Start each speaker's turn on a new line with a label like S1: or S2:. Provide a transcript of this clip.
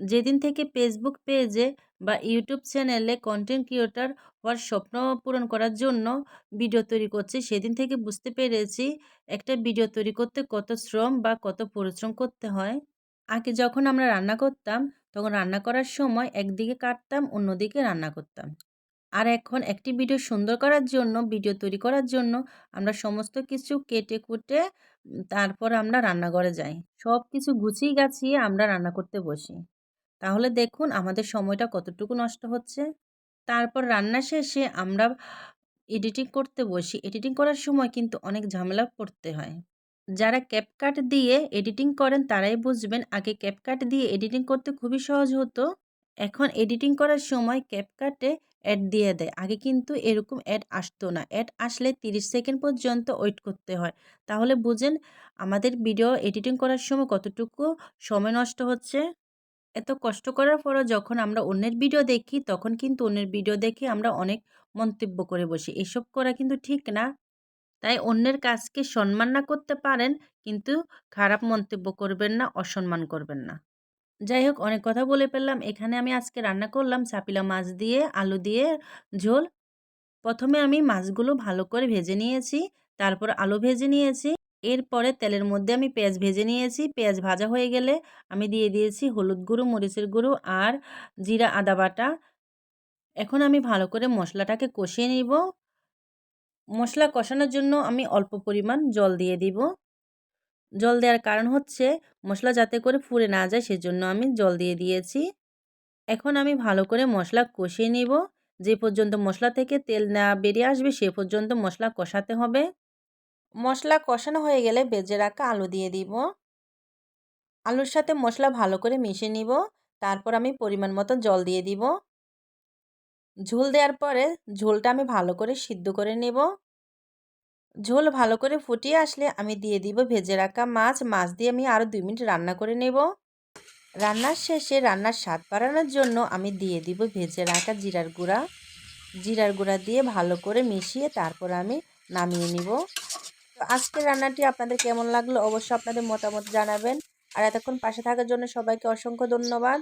S1: যেদিন থেকে ফেসবুক পেজে বা ইউটিউব চ্যানেলে কন্টেন্ট ক্রিয়েটার হওয়ার স্বপ্ন পূরণ করার জন্য ভিডিও তৈরি করছি, সেদিন থেকে বুঝতে পেরেছি একটা ভিডিও তৈরি করতে কত শ্রম বা কত পরিশ্রম করতে হয়। আগে যখন আমরা রান্না করতাম, তখন রান্না করার সময় একদিকে কাটতাম, অন্যদিকে রান্না করতাম। আর এখন একটি ভিডিও সুন্দর করার জন্য ভিডিও তৈরি করার জন্য আমরা সমস্ত কিছু কেটে কুটে তারপর আমরা রান্নাঘরে যাই। সব কিছু গুছিয়ে গাছিয়ে আমরা রান্না করতে বসি। তাহলে দেখুন আমাদের সময়টা কতটুকু নষ্ট হচ্ছে। তারপর রান্না শেষে আমরা এডিটিং করতে বসি। এডিটিং করার সময় কিন্তু অনেক ঝামেলা পড়তে হয়। যারা ক্যাপকাট দিয়ে এডিটিং করেন তারাই বুঝবেন, আগে ক্যাপকাট দিয়ে এডিটিং করতে খুবই সহজ হতো। এখন এডিটিং করার সময় ক্যাপকাটে অ্যাড দিয়ে দেয়। আগে কিন্তু এরকম অ্যাড আসতো না। অ্যাড আসলে 30 সেকেন্ড পর্যন্ত ওয়েট করতে হয়। তাহলে বুঝেন আমাদের ভিডিও এডিটিং করার সময় কতটুকু সময় নষ্ট হচ্ছে। এত কষ্ট করার পরও যখন আমরা অন্যের ভিডিও দেখি, তখন কিন্তু অন্যের ভিডিও দেখে আমরা অনেক মন্তব্য করে বসি। এসব করা কিন্তু ঠিক না। তাই অন্যের কাজকে সম্মান না করতে পারেন, কিন্তু খারাপ মন্তব্য করবেন না, অসম্মান করবেন না। যাই হোক, অনেক কথা বলে ফেললাম। এখানে আমি আজকে রান্না করলাম চাপিলা মাছ দিয়ে, আলু দিয়ে, ঝোল। প্রথমে আমি মাছগুলো ভালো করে ভেজে নিয়েছি, তারপর আলু ভেজে নিয়েছি। এরপরে তেলের মধ্যে আমি পেঁয়াজ ভেজে নিয়েছি। পেঁয়াজ ভাজা হয়ে গেলে আমি দিয়ে দিয়েছি হলুদ গুঁড়ো, মরিচের গুঁড়ো আর জিরা, আদা বাটা। এখন আমি ভালো করে মশলাটাকে কষিয়ে নিব। মশলা কষানোর জন্য আমি অল্প পরিমাণ জল দিয়ে দিব। জল দেওয়ার কারণ হচ্ছে মশলা যাতে করে ফুরে না যায় সেজন্য আমি জল দিয়ে দিয়েছি। এখন আমি ভালো করে মশলা কষিয়ে নিব। যে পর্যন্ত মশলা থেকে তেল না বেরিয়ে আসবে সে পর্যন্ত মশলা কষাতে হবে। মশলা কষানো হয়ে গেলে বেজে রাখা আলু দিয়ে দিব। আলুর সাথে মশলা ভালো করে মিশিয়ে নিব। তারপর আমি পরিমাণ মতো জল দিয়ে দিব। ঝোল দেওয়ার পরে ঝোলটা আমি ভালো করে সিদ্ধ করে নেব। ঝোল ভালো করে ফুটিয়ে আসলে আমি দিয়ে দিব ভেজে রাখা মাছ। মাছ দিয়ে আমি আরও দুই মিনিট রান্না করে নেব। রান্নার শেষে রান্নার স্বাদ বাড়ানোর জন্য আমি দিয়ে দিব ভেজে রাখা জিরার গুঁড়া। জিরার গুঁড়া দিয়ে ভালো করে মিশিয়ে তারপর আমি নামিয়ে নিব। তো আজকের রান্নাটি আপনাদের কেমন লাগল? অবশ্যই আপনাদের মতামত জানাবেন। আর এতক্ষণ পাশে থাকার জন্য সবাইকে অসংখ্য ধন্যবাদ।